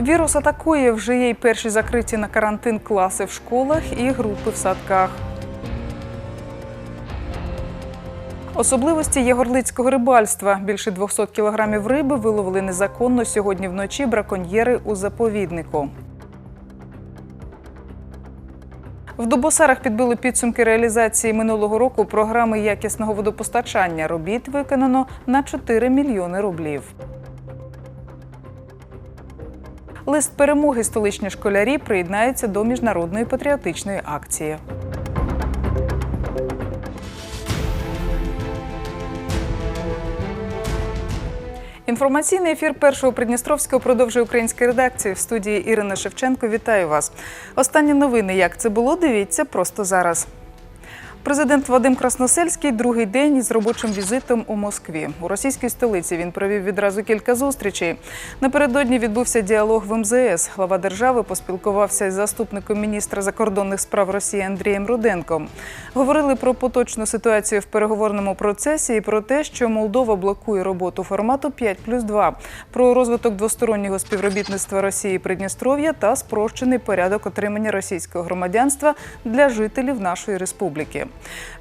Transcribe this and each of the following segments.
Вірус атакує вже є й перші закриті на карантин класи в школах і групи в садках. Особливості єгорлицького рибальства. Більше 200 кілограмів риби виловили незаконно сьогодні вночі браконьєри у заповіднику. В Дубосарах підбили підсумки реалізації минулого року програми якісного водопостачання. Робіт виконано на 4 мільйони рублів. Лист перемоги столичні школярі приєднаються до міжнародної патріотичної акції. Інформаційний ефір першого Придністровського продовжує українська редакція в студії Ірина Шевченко. Вітаю вас. Останні новини. Як це було? Дивіться просто зараз. Президент Вадим Красносельський другий день із робочим візитом у Москві. У російській столиці він провів відразу кілька зустрічей. Напередодні відбувся діалог в МЗС. Глава держави поспілкувався із заступником міністра закордонних справ Росії Андрієм Руденком. Говорили про поточну ситуацію в переговорному процесі і про те, що Молдова блокує роботу формату 5 плюс 2, про розвиток двостороннього співробітництва Росії Придністров'я та спрощений порядок отримання російського громадянства для жителів нашої республіки.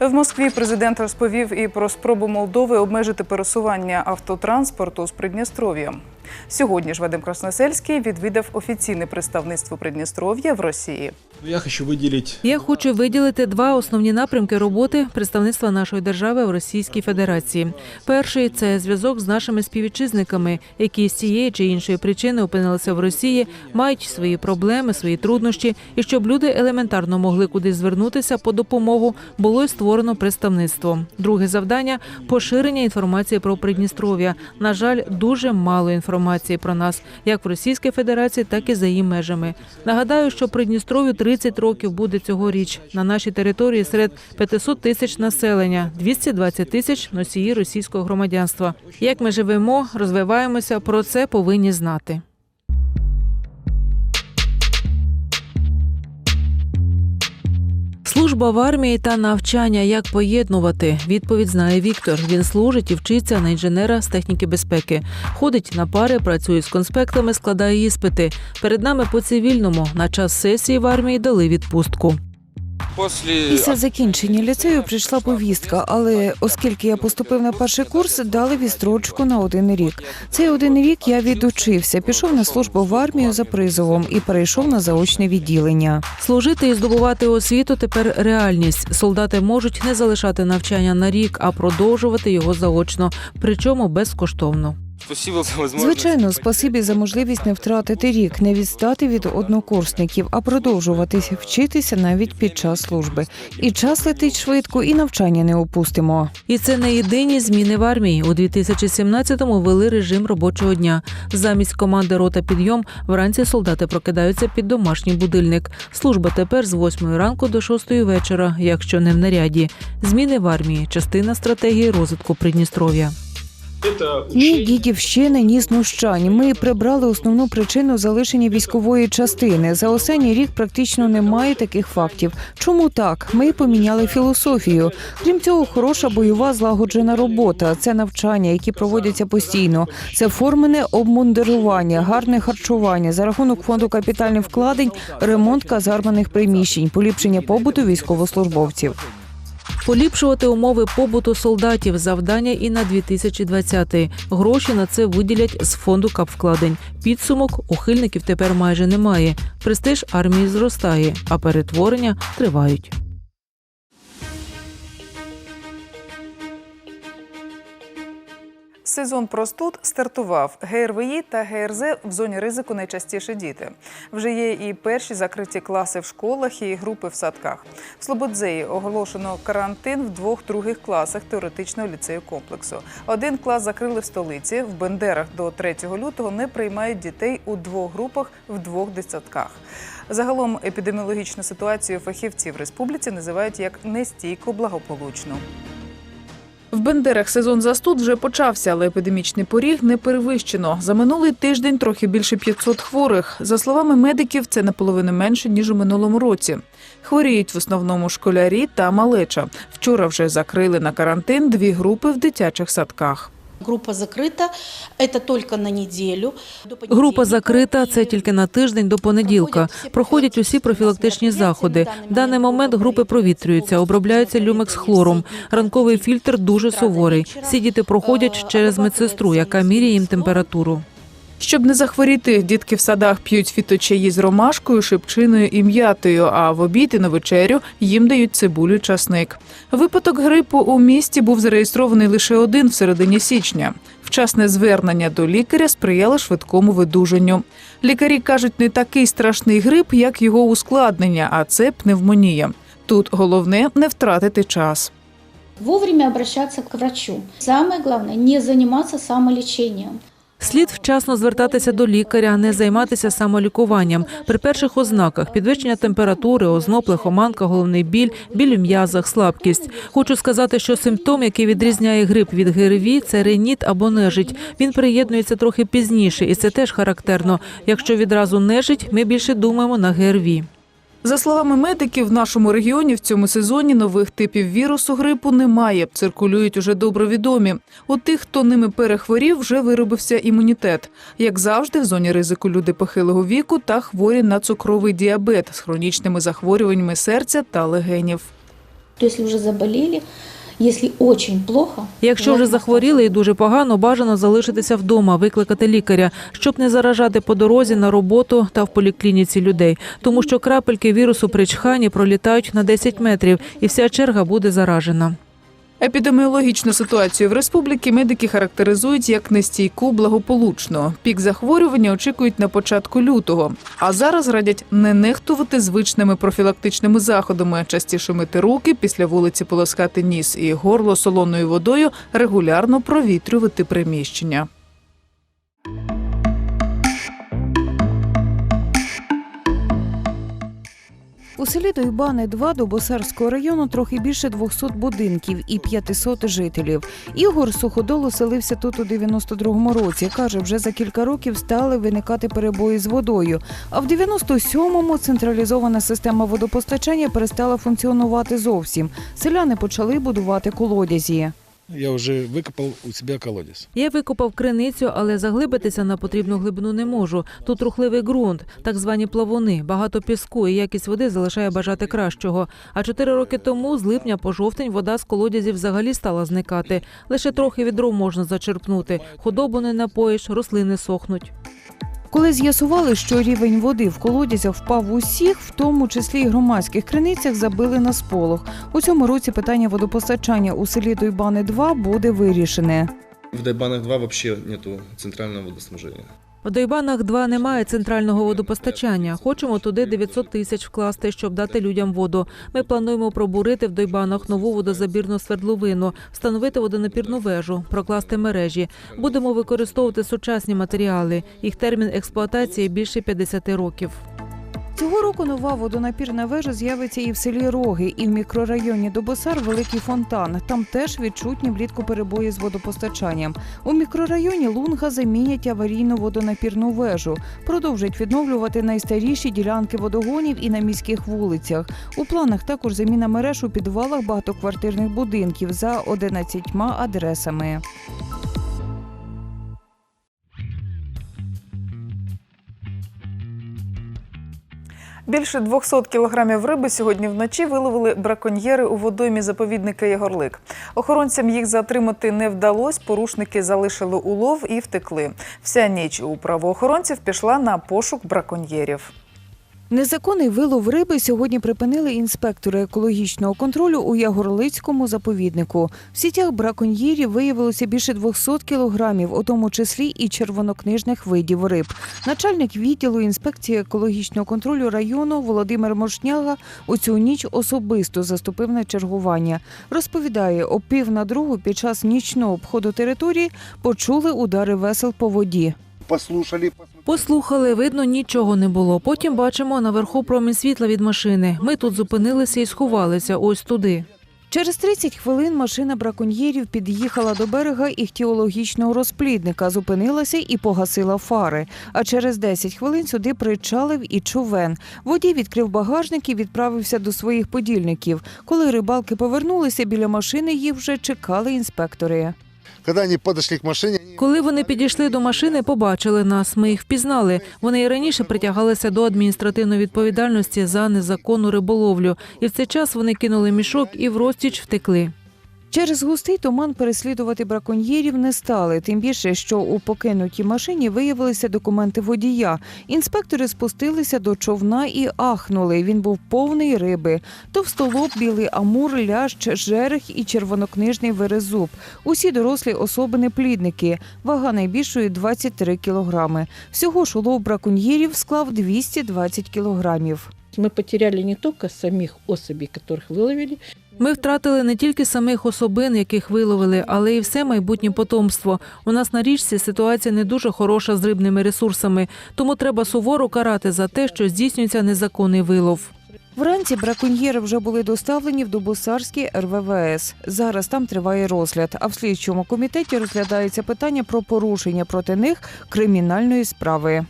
В Москві президент розповів і про спробу Молдови обмежити пересування автотранспорту з Придністров'ям. Сьогодні ж Вадим Красносельський відвідав офіційне представництво Придністров'я в Росії. Ну, Я хочу выделить Я хочу виділити два основні напрямки роботи представництва нашої держави в Російській Федерації. Перший це зв'язок з нашими співвітчизниками, які з цієї чи іншої причини опинилися в Росії, мають свої проблеми, свої труднощі, і щоб люди елементарно могли кудись звернутися по допомогу, було й створено представництво. Друге завдання поширення інформації про Придністров'я. На жаль, дуже мало інформації про нас, як в Російській Федерації, так і за її межами. Нагадаю, що Придністров'ю 30 років буде цьогоріч. На нашій території серед 500 тисяч населення, 220 тисяч носії російського громадянства. Як ми живемо, розвиваємося, про це повинні знати. Служба в армії та навчання як поєднувати? Відповідь знає Віктор. Він служить і вчиться на інженера з техніки безпеки. Ходить на пари, працює з конспектами, складає іспити. Перед нами по цивільному на час сесії в армії дали відпустку. Після закінчення ліцею прийшла повістка, але оскільки я поступив на перший курс, дали відстрочку на один рік. Цей один рік я відучився, пішов на службу в армію за призовом і перейшов на заочне відділення. Служити і здобувати освіту тепер реальність. Солдати можуть не залишати навчання на рік, а продовжувати його заочно, причому безкоштовно. Спасибо за возможность. Звичайно, спасибі за можливість не втратити рік, не відстати від однокурсників, а продовжувати вчитися навіть під час служби. І час летить швидко, і навчання не опустимо. І це не єдині зміни в армії. У 2017-му ввели режим робочого дня. Замість команди рота підйом вранці солдати прокидаються під домашній будильник. Служба тепер з 8 ранку до 6 вечора, якщо не в наряді. Зміни в армії частина стратегії розвитку Придністров'я. Ні дідівщини, ні знущань. Ми прибрали основну причину залишення військової частини. За останній рік практично немає таких фактів. Чому так? Ми поміняли філософію. Крім цього, хороша бойова злагоджена робота. Це навчання, які проводяться постійно. Це формене обмундирування, гарне харчування за рахунок фонду капітальних вкладень, ремонт казармених приміщень, поліпшення побуту військовослужбовців. Поліпшувати умови побуту солдатів завдання і на 2020-й. Гроші на це виділять з фонду капвкладень. Підсумок ухильників тепер майже немає. Престиж армії зростає, а перетворення тривають. Сезон простуд стартував. ГРВІ та ГРЗ в зоні ризику найчастіше діти. Вже є і перші закриті класи в школах і групи в садках. В Слободзеї оголошено карантин в двох других класах теоретичного ліцею комплексу. Один клас закрили в столиці. В Бендерах до 3 лютого не приймають дітей у двох групах в двох дитсадках. Загалом епідеміологічну ситуацію фахівці в республіці називають як нестійко благополучну. В Бендерах сезон застуд вже почався, але епідемічний поріг не перевищено. За минулий тиждень трохи більше 500 хворих. За словами медиків, це наполовину менше ніж у минулому році. Хворіють в основному школярі та малеча. Вчора вже закрили на карантин дві групи в дитячих садках. Группа закрита це тільки на неділю. Група закрита. Це тільки на тиждень до понеділка. Проходять усі профілактичні заходи. В даний момент групи провітрюються, обробляються люмекс хлором. Ранковий фільтр дуже суворий. Всі діти проходять через медсестру, яка міряє їм температуру. Щоб не захворіти, дітки в садах п'ють фіточаї з ромашкою, шипчиною і м'ятою, а в обід і на вечерю їм дають цибулю й часник. Випадок грипу у місті був зареєстрований лише один в середині січня. Вчасне звернення до лікаря сприяло швидкому видужанню. Лікарі кажуть, не такий страшний грип, як його ускладнення, а це пневмонія. Тут головне не втратити час. Вовремя обращаться к врачу. Самое главное, не заниматься самолечением. Слід вчасно звертатися до лікаря, не займатися самолікуванням. При перших ознаках підвищення температури, озноб, лихоманка, головний біль, біль у м'язах, слабкість. Хочу сказати, що симптом, який відрізняє грип від ГРВІ, це реніт або нежить. Він приєднується трохи пізніше, і це теж характерно. Якщо відразу нежить, ми більше думаємо на ГРВІ. За словами медиків, в нашому регіоні в цьому сезоні нових типів вірусу грипу немає. Циркулюють уже добре відомі. У тих, хто ними перехворів, вже виробився імунітет. Як завжди, в зоні ризику люди похилого віку та хворі на цукровий діабет з хронічними захворюваннями серця та легенів. То вже уже заболели, если дуже плохо, Якщо вже захворіли і дуже погано, бажано залишитися вдома, викликати лікаря, щоб не заражати по дорозі на роботу та в поліклініці людей, тому що крапельки вірусу при чханні пролітають на 10 метрів, і вся черга буде заражена. Епідеміологічну ситуацію в республіці медики характеризують як нестійку благополучну. Пік захворювання очікують на початку лютого. А зараз радять не нехтувати звичними профілактичними заходами, частіше мити руки, після вулиці полоскати ніс і горло солоною водою, регулярно провітрювати приміщення. У селі Дойбани 2 до Босарського району трохи більше 200 будинків і 500 жителів. Ігор Суходол оселився тут у 92-му році. Каже, вже за кілька років стали виникати перебої з водою. А в 97-му централізована система водопостачання перестала функціонувати зовсім. Селяни почали будувати колодязі. Я уже выкопал у себя колодец. Я викопав криницю, але заглибитися на потрібну глибину не можу. Тут рухливий ґрунт, так звані плавуни, багато піску і якість води залишає бажати кращого. А чотири роки тому, з липня по жовтень, вода з колодязів взагалі стала зникати. Лише трохи відров можна зачерпнути. Худобу не напоїш, рослини сохнуть. Коли з'ясували, що рівень води в колодязях впав усіх, в тому числі й громадських криницях, забили на сполох. У цьому році питання водопостачання у селі Дойбани 2 буде вирішене. В Дайбанах 2 взагалі немає центрального водоснабжения. В Дойбанах 2 немає центрального водопостачання. Хочемо туди 900 тисяч вкласти, щоб дати людям воду. Ми плануємо пробурити в Дойбанах нову водозабірну свердловину, встановити водонапірну вежу, прокласти мережі. Будемо використовувати сучасні матеріали. Їх термін експлуатації більше 50 років. Цього року нова водонапірна вежа з'явиться і в селі Роги, і в мікрорайоні Добосар великий фонтан. Там теж відчутні влітку перебої з водопостачанням. У мікрорайоні Лунга замінять аварійну водонапірну вежу, продовжать відновлювати найстаріші ділянки водогонів і на міських вулицях. У планах також заміна мереж у підвалах багатоквартирних будинків за 11 адресами. Більше 200 кілограмів риби сьогодні вночі виловили браконьєри у водоймі заповідника Єгорлик. Охоронцям їх затримати не вдалося, порушники залишили улов і втекли. Вся ніч у правоохоронців пішла на пошук браконьєрів. Незаконний вилов риби сьогодні припинили інспектори екологічного контролю у Ягорлицькому заповіднику. В сітях браконьєрів виявилося більше 200 кілограмів, у тому числі і червонокнижних видів риб. Начальник відділу інспекції екологічного контролю району Володимир Мошняга у цю ніч особисто заступив на чергування. Розповідає, о пів на другу під час нічного обходу території почули удари весел по воді. Послушали, Послухали, видно, нічого не було. Потім бачимо наверху промінь світла від машини. Ми тут зупинилися і сховалися ось туди. Через 30 хвилин машина браконьєрів під'їхала до берега іхтіологічного розплідника, зупинилася і погасила фари. А через 10 хвилин сюди причалив і човен. Водій відкрив багажник і відправився до своїх подільників. Коли рибалки повернулися, біля машини їх вже чекали інспектори. Коли вони підійшли до машини, побачили нас. Ми їх впізнали. Вони і раніше притягалися до адміністративної відповідальності за незаконну риболовлю. І в цей час вони кинули мішок і в розтіч втекли. Через густий туман переслідувати браконьєрів не стали, тим більше, що у покинутій машині виявилися документи водія. Інспектори спустилися до човна і ахнули. Він був повний риби. Товстолоб, білий амур, лящ, жерех і червонокнижний верезуб. Усі дорослі особини-плідники. Вага найбільшої 23 кілограми. Всього ж улов браконьєрів склав 220 кілограмів. Мы потеряли не только самих особей, которых выловили, ми втратили не тільки самих особин, яких виловили, але й все майбутнє потомство. У нас на річці ситуація не дуже хороша з рибними ресурсами, тому треба суворо карати за те, що здійснюється незаконний вилов. Вранці браконьєри вже були доставлені в Дубосарський РВВС. Зараз там триває розгляд. А в слідчому комітеті розглядається питання про порушення проти них кримінальної справи.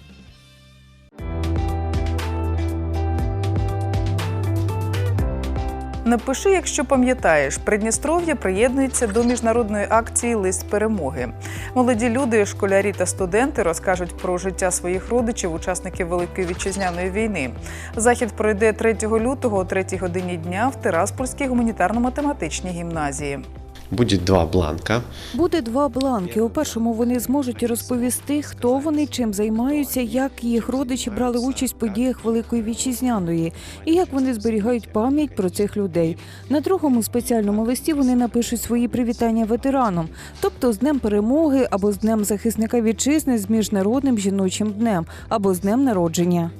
Напиши, якщо пам'ятаєш, Придністров'я приєднується до міжнародної акції Лист перемоги. Молоді люди, школярі та студенти розкажуть про життя своїх родичів, учасників Великої вітчизняної війни. Захід пройде 3 лютого о 3 годині дня в Тераспольській гуманітарно-математичній гімназії. Будет два бланка. Буде два бланки. У першому вони зможуть розповісти, хто вони, чим займаються, як їх родичі брали участь в подіях Великої вітчизняної і як вони зберігають пам'ять про цих людей. На другому спеціальному листі вони напишуть свої привітання ветеранам, тобто з Днем перемоги або з Днем захисника вітчизни з міжнародним жіночим днем або з днем народження.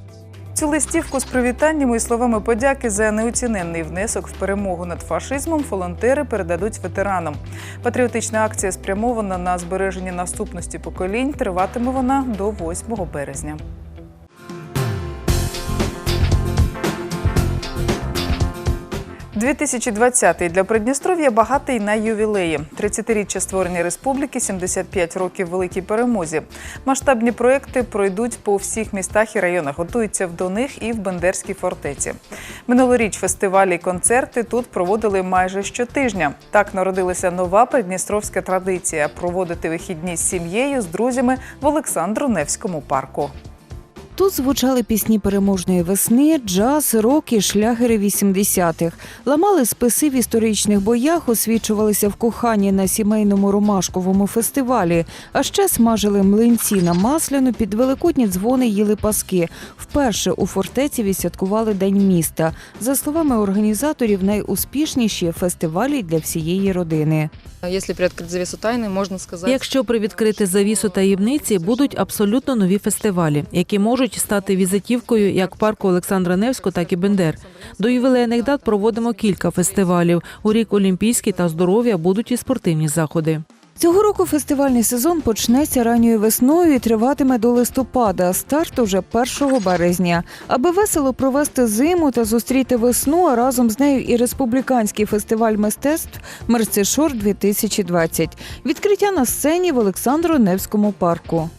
Цю листівку з привітаннями і словами подяки за неоціненний внесок в перемогу над фашизмом волонтери передадуть ветеранам. Патріотична акція спрямована на збереження наступності поколінь. Триватиме вона до 8 березня. – 2020-й для Придністров'я багатий на ювілеї. 30-річчя створення республіки, 75 років великій перемозі. Масштабні проекти пройдуть по всіх містах і районах. Готуються до них і в Бендерській фортеці. Минулоріч фестивалі і концерти тут проводили майже щотижня. Так народилася нова придністровська традиція проводити вихідні з сім'єю, з друзями в Олександро-Невському парку. Тут звучали пісні переможної весни, джаз, рок і шлягери 80-х. Ламали списи в історичних боях, освічувалися в коханні на сімейному ромашковому фестивалі. А ще смажили млинці на масляну, під великодні дзвони їли паски. Вперше у фортеці відсвяткували День міста. За словами організаторів, найуспішніші фестивалі для всієї родини. Если приоткрыть завесу тайны, можно. Якщо привідкрити завісу таємниці, будуть абсолютно нові фестивалі, які можуть стати візитівкою як парку Олександра Невського, так і Бендер. До ювілейних дат проводимо кілька фестивалів. У рік Олімпійський та здоров'я будуть і спортивні заходи. Цього року фестивальний сезон почнеться ранньою весною і триватиме до листопада. Старт уже 1 березня. Аби весело провести зиму та зустріти весну, а разом з нею і республіканський фестиваль мистецтв Мерцешор 2020 Відкриття на сцені в Олександро-Невському парку.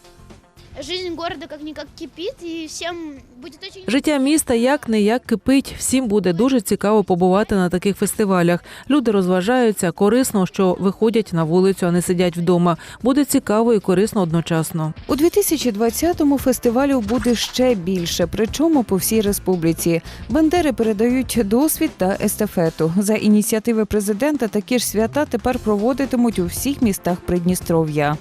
Жизнь города как-никак кипит, и всем будет очень... Життя міста як не як кипить. Всім буде дуже цікаво побувати на таких фестивалях. Люди розважаються корисно, що виходять на вулицю, а не сидять вдома. Буде цікаво і корисно одночасно. У 2020-му фестивалю буде ще більше, причому по всій республіці. Бандери передають досвід та естафету. За ініціативи президента такі ж свята тепер проводитимуть у всіх містах Придністров'я.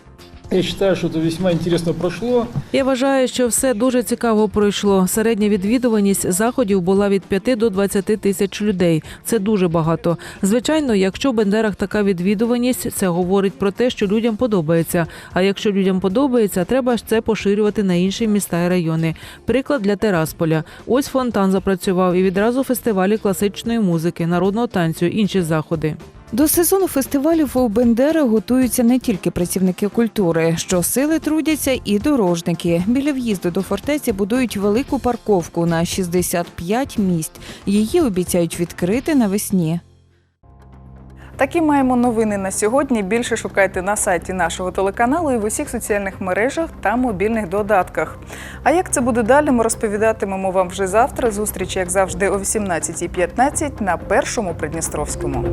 Я считаю, что это весьма интересно прошло. Я вважаю, що все дуже цікаво пройшло. Середня відвідуваність заходів була від 5 до 20 тисяч людей. Це дуже багато. Звичайно, якщо в Бендерах така відвідуваність, це говорить про те, що людям подобається. А якщо людям подобається, треба це поширювати на інші міста і райони. Приклад для Терасполя. Ось фонтан запрацював і відразу фестивалі класичної музики, народного танцю, інші заходи. До сезону фестивалів у Бендери готуються не тільки працівники культури, що сили трудяться і дорожники. Біля в'їзду до фортеці будують велику парковку на 65 місць. Її обіцяють відкрити навесні. Такі маємо новини на сьогодні. Більше шукайте на сайті нашого телеканалу і в усіх соціальних мережах та мобільних додатках. А як це буде далі, ми розповідатимемо вам вже завтра. Зустріч, як завжди, о 18.15 на першому Придністровському.